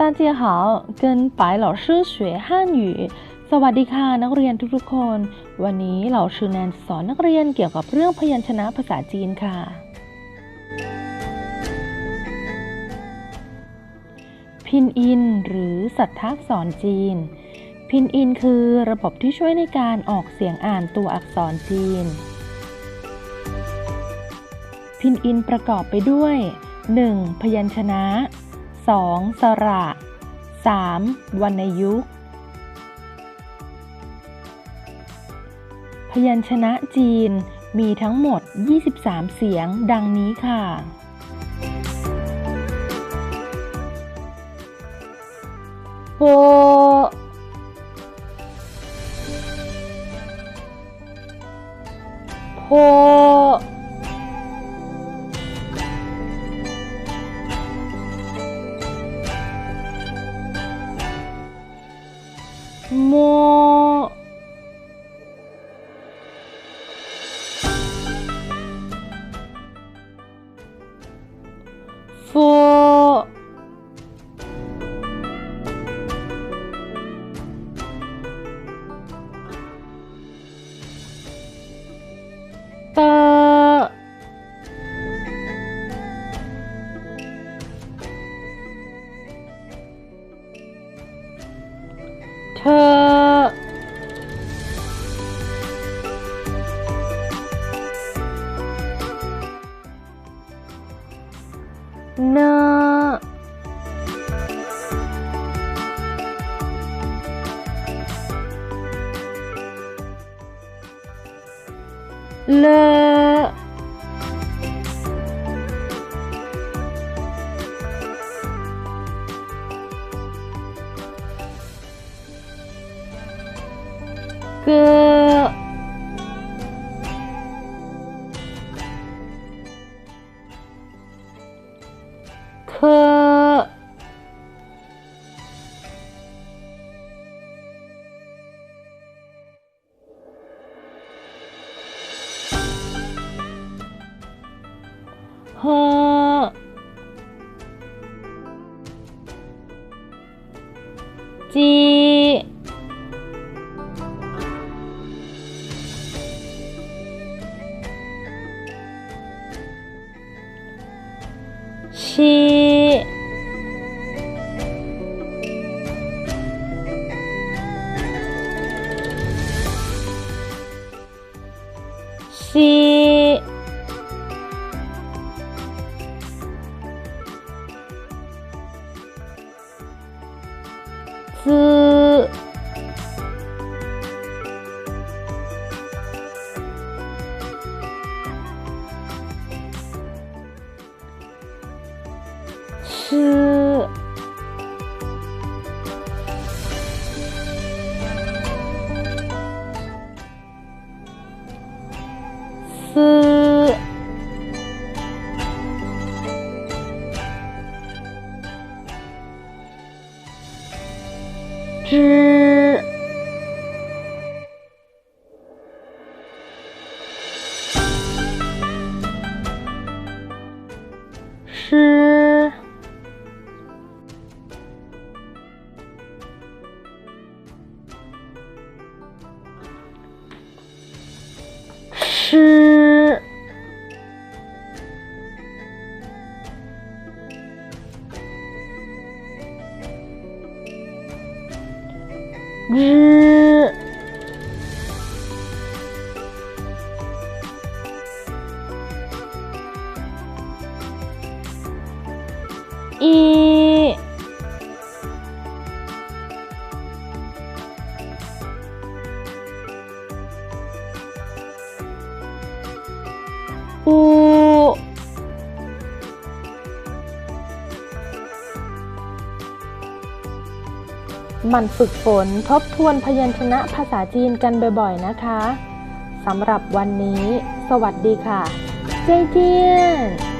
大家好，跟白老师学汉语สวัสดีค่ะนักเรียนทุกๆคน วันนี้เราชื่อแนนสอนนักเรียนเกี่ยวกับเรื่องพยัญชนะภาษาจีนค่ะ พินอิน หรือสัทธาอักษรจีน พินอินคือระบบที่ช่วยในการออกเสียงอ่านตัวอักษรจีน พินอินประกอบไปด้วย 1. พยัญชนะ 2. สระ 3. วรรณยุกต์ พยัญชนะจีนมีทั้งหมด 23 เสียงดังนี้ค่ะ โป โพ 么 nơ. Lơ cơ はあちしし丝丝之诗吃。日。一。 มันฝึกฝนทบทวนพยัญชนะภาษาจีนกันบ่อยๆนะคะสำหรับวันนี้ สวัสดีค่ะ เจเจียน